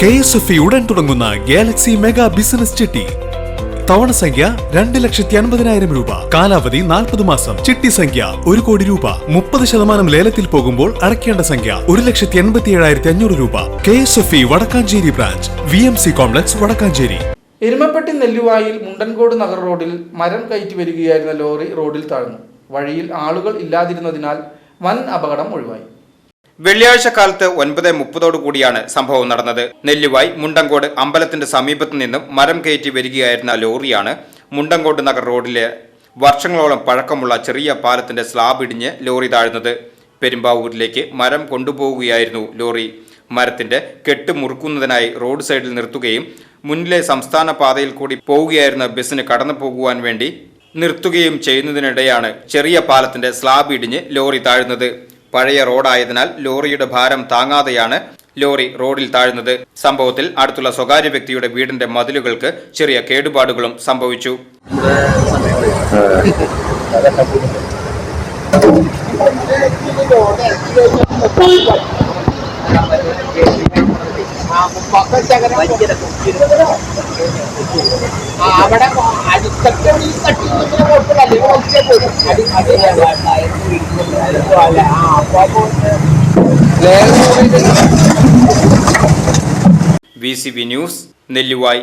K S F ഉടൻ തുടങ്ങുന്ന Galaxy mega business ചിട്ടി. തവണ സംഖ്യ രണ്ട് ലക്ഷത്തി അൻപതിനായിരം രൂപ. കാലാവധി നാൽപ്പത് മാസം. ചിട്ടി സംഖ്യ ഒരു കോടി രൂപ. മുപ്പത് ശതമാനം ലേലത്തിൽ പോകുമ്പോൾ അടയ്ക്കേണ്ട സംഖ്യ ഒരു ലക്ഷത്തി എൺപത്തി ഏഴായിരത്തി അഞ്ഞൂറ് രൂപ. K S F E Vadakkanchery branch. V M C complex Vadakkanchery. Erumapetty നെല്ലുവായിൽ Mundankode Nagar റോഡിൽ മരം കയറ്റി വരികയായിരുന്ന ലോറി റോഡിൽ താഴ്ന്നു. വഴിയിൽ ആളുകൾ ഇല്ലാതിരുന്നതിനാൽ വൻ അപകടം ഒഴിവായി. വെള്ളിയാഴ്ച കാലത്ത് ഒൻപത് മുപ്പതോടു കൂടിയാണ് സംഭവം നടന്നത്. നെല്ലുവായി മുണ്ടങ്കോട് അമ്പലത്തിന്റെ സമീപത്തു നിന്നും മരം കയറ്റി വരികയായിരുന്ന ലോറിയാണ് മുണ്ടങ്കോട് നഗർ റോഡിലെ വർഷങ്ങളോളം പഴക്കമുള്ള ചെറിയ പാലത്തിന്റെ സ്ലാബ് ഇടിഞ്ഞ് ലോറി താഴ്ന്നത്. പെരുമ്പാവൂരിലേക്ക് മരം കൊണ്ടുപോവുകയായിരുന്നു ലോറി. മരത്തിന്റെ കെട്ട് മുറുക്കുന്നതിനായി റോഡ് സൈഡിൽ നിർത്തുകയും മുന്നിലെ സംസ്ഥാന പാതയിൽ കൂടി പോവുകയായിരുന്ന ബസ്സിന് കടന്നു പോകുവാൻ വേണ്ടി നിർത്തുകയും ചെയ്യുന്നതിനിടെയാണ് ചെറിയ പാലത്തിന്റെ സ്ലാബ് ഇടിഞ്ഞ് ലോറി താഴുന്നത്. പഴയ റോഡായതിനാൽ ലോറിയുടെ ഭാരം താങ്ങാതെയാണ് ലോറി റോഡിൽ താഴ്ന്നത്. സംഭവത്തിൽ അടുത്തുള്ള സ്വകാര്യ വ്യക്തിയുടെ വീടിന്റെ മതിലുകൾക്ക് ചെറിയ കേടുപാടുകളും സംഭവിച്ചു. അവിടെ അടുത്തൊക്കെ തട്ടി കുഴപ്പമില്ല അല്ല? ആ അപ്പൊ V C B news Nelluvai.